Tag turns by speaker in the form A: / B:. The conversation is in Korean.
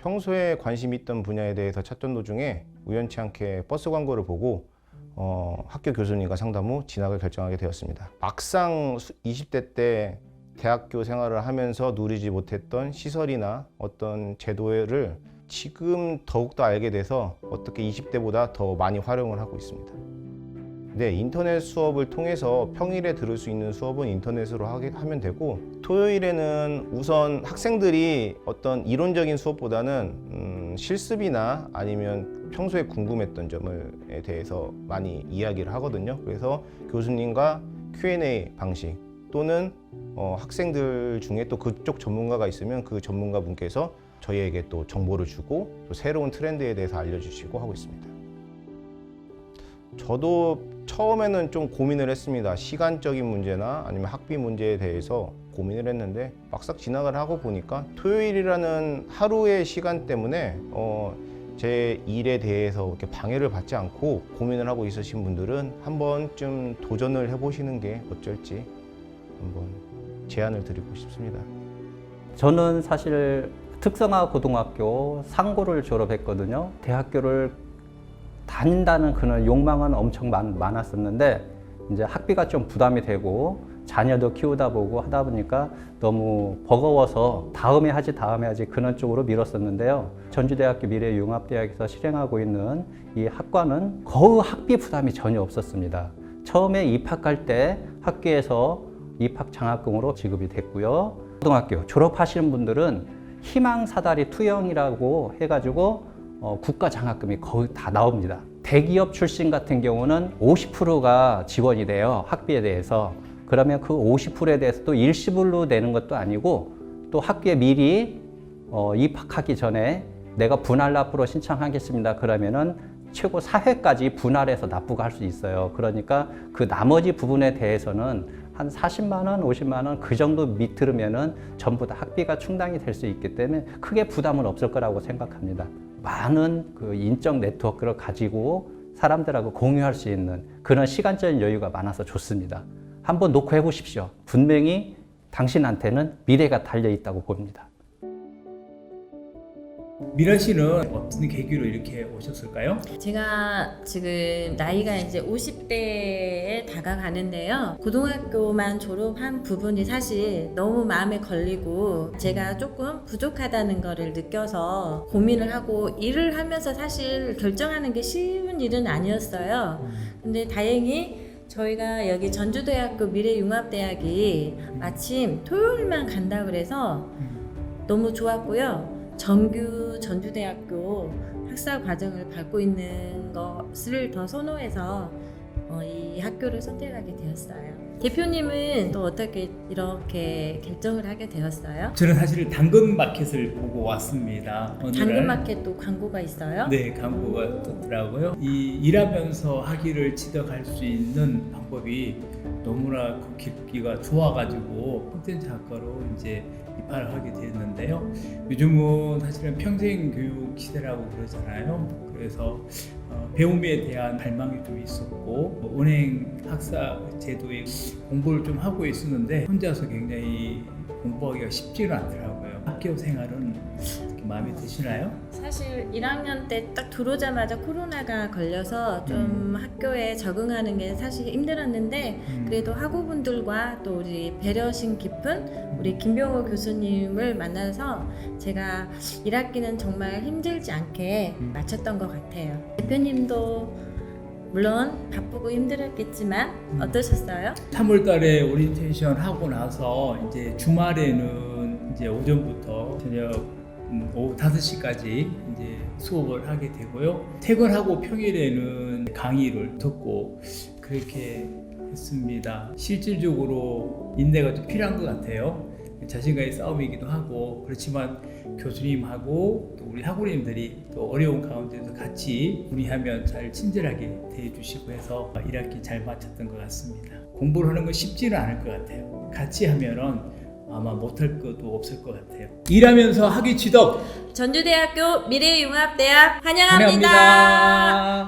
A: 평소에 관심 있던 분야에 대해서 찾던 도중에 우연치 않게 버스 광고를 보고 어, 학교 교수님과 상담 후 진학을 결정하게 되었습니다. 막상 수- 20대 때 대학교 생활을 하면서 누리지 못했던 시설이나 어떤 제도를 지금 더욱더 알게 돼서 어떻게 20대보다 더 많이 활용을 하고 있습니다. 네, 인터넷 수업을 통해서 평일에 들을 수 있는 수업은 인터넷으로 하게 하면 되고 토요일에는 우선 학생들이 어떤 이론적인 수업보다는 음, 실습이나 아니면 평소에 궁금했던 점을에 대해서 많이 이야기를 하거든요. 그래서 교수님과 Q&A 방식 또는 어, 학생들 중에 또 그쪽 전문가가 있으면 그 전문가 분께서 저희에게 또 정보를 주고 또 새로운 트렌드에 대해서 알려주시고 하고 있습니다. 저도 처음에는 좀 고민을 했습니다. 시간적인 문제나 아니면 학비 문제에 대해서 고민을 했는데 막상 진학을 하고 보니까 토요일이라는 하루의 시간 때문에 어, 제 일에 대해서 이렇게 방해를 받지 않고 고민을 하고 있으신 분들은 한 번쯤 도전을 해보시는 게 어쩔지 한번 제안을 드리고 싶습니다.
B: 저는 사실 특성화 고등학교 상고를 졸업했거든요. 대학교를 다닌다는 그런 욕망은 엄청 많, 많았었는데 이제 학비가 좀 부담이 되고 자녀도 키우다 보고 하다 보니까 너무 버거워서 다음에 하지 다음에 하지 그런 쪽으로 밀었었는데요. 전주대학교 미래융합대학에서 실행하고 있는 이 학과는 거의 학비 부담이 전혀 없었습니다. 처음에 입학할 때 학교에서 입학 장학금으로 지급이 됐고요. 고등학교 졸업하시는 분들은 희망 사다리 투영이라고 해가지고 어, 국가 장학금이 거의 다 나옵니다. 대기업 출신 같은 경우는 50%가 지원이 돼요. 학비에 대해서. 그러면 그 50%에 대해서 또 일시불로 내는 것도 아니고 또 학교에 미리 어, 입학하기 전에 내가 분할 납부로 신청하겠습니다. 그러면은 최고 4회까지 분할해서 납부가 할 수 있어요. 그러니까 그 나머지 부분에 대해서는 한 40만 원, 50만 원 그 정도 밑으면은 전부 다 학비가 충당이 될 수 있기 때문에 크게 부담은 없을 거라고 생각합니다. 많은 그 인적 네트워크를 가지고 사람들하고 공유할 수 있는 그런 시간적인 여유가 많아서 좋습니다. 한번 놓고 해보십시오. 분명히 당신한테는 미래가 달려 있다고 봅니다.
C: 미라 씨는 어떤 계기로 이렇게 오셨을까요?
D: 제가 지금 나이가 이제 50대에 다가가는데요. 고등학교만 졸업한 부분이 사실 너무 마음에 걸리고 제가 조금 부족하다는 거를 느껴서 고민을 하고 일을 하면서 사실 결정하는 게 쉬운 일은 아니었어요. 근데 다행히 저희가 여기 전주대학교 미래융합대학이 마침 토요일만 간다 그래서 너무 좋았고요. 정규 전주대학교 학사 과정을 밟고 있는 것을 더 선호해서 어, 이 학교를 선택하게 되었어요. 대표님은 또 어떻게 이렇게 결정을 하게 되었어요?
C: 저는 사실 당근 마켓을 보고 왔습니다. 어느 날.
D: 당근마켓도 광고가 있어요?
C: 네, 광고가 떴더라고요. 이 일하면서 학위를 취득할 수 있는 방법이 너무나 그 깊기가 좋아가지고 콘텐츠 학과로 이제 입학을 하게 됐는데요. 요즘은 사실은 평생 교육 시대라고 그러잖아요. 그래서 어, 배움에 대한 발망이 좀 있었고 뭐 은행 학사 제도에 공부를 좀 하고 있었는데 혼자서 굉장히 공부하기가 쉽지는 않더라고요. 학교 생활은 마음에 드시나요?
D: 사실 1학년 때 딱 들어오자마자 코로나가 걸려서 좀 학교에 적응하는 게 사실 힘들었는데
C: 음.
D: 그래도 학우분들과 또 우리 배려심 깊은 우리 김병호 교수님을 만나서 제가 1학기는 정말 힘들지 않게
C: 음.
D: 마쳤던 것 같아요. 대표님도 물론 바쁘고 힘들었겠지만
C: 음.
D: 어떠셨어요?
C: 3월 달에 오리엔테이션 하고 나서 이제 주말에는 이제 오전부터 저녁 음, 오후 5시까지 이제 수업을 하게 되고요. 퇴근하고 평일에는 강의를 듣고 그렇게 했습니다. 실질적으로 인내가 좀 필요한 것 같아요. 자신과의 싸움이기도 하고 그렇지만 교수님하고 또 우리 학우님들이 또 어려운 가운데서 같이 문의하면 잘 친절하게 대해주시고 해서 1학기 잘 마쳤던 것 같습니다. 공부를 하는 건 쉽지는 않을 것 같아요. 같이 하면은 아마 못할 것도 없을 것 같아요. 일하면서 학위 취득
D: 전주대학교 미래융합대학 환영합니다.
C: 환영합니다.